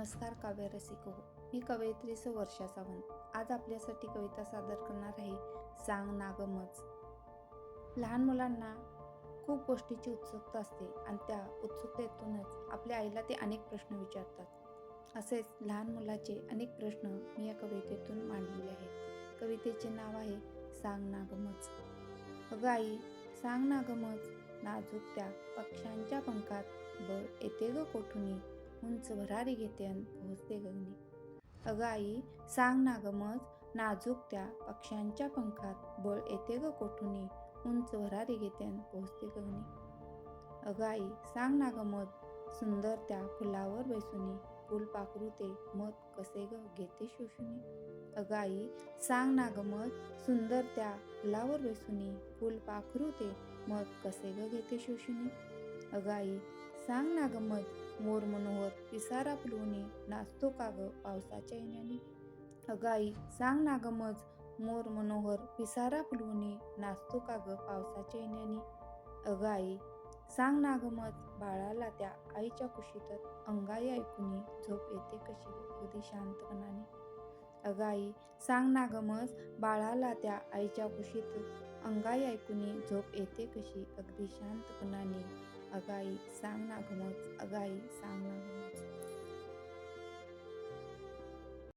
नमस्कार काव्य रसिक हो मी कवयित्री वर्षा सावंत आज आपल्यासाठी कविता सादर करणार आहे सांग नागमच लहान मुलांना खूप गोष्टीची उत्सुकता असते आणि त्या उत्सुकतेतूनच आपल्या आईला ते अनेक प्रश्न विचारतात. असेच लहान मुलाचे अनेक प्रश्न मी या कवितेतून मांडलेले आहेत. कवितेचे नाव आहे सांग नागमच अगं आई सांग नागमच नाजूक त्या पक्ष्यांच्या पंखात बळ येते ग कोठुनी उंच भरारी घेते आणि पोहोचते गगनी. अगं आई सांग ना गमत नाजूक त्या पक्ष्यांच्या पंखात बळ येते ग कोठुनी उंच भरारी घेते आणि पोहोचते गगनी. अगं आई सांग ना गमत सुंदर त्या फुलावर बैसुनी फुल पाखरू ते मत कसे ग घेते शोषुनी अगं आई सांग ना गमत सुंदर त्या फुलावर बैसुनी फुल पाखरू ते मत कसे ग घेते शोषुनी अगं आई सांग ना गमत मोर मनोहर पिसारा फुलवणे नाचतो का ग पावसाच्या येण्याने? अगाई सांग ना गमज मोर मनोहर पिसारा फुलवणे नाचतो का ग पावसाच्या येण्याने? अगाई सांग नागमज बाळाला त्या आईच्या कुशीतच अंगाई ऐकून झोप येते कशी अगदी शांतपणाने. अगाई सांग ना गमज बाळाला त्या आईच्या कुशीतच अंगाई ऐकुनी झोप येते कशी? अगदी शांतपणाने अगाई सांग ना गमच अगाई सांग ना गमच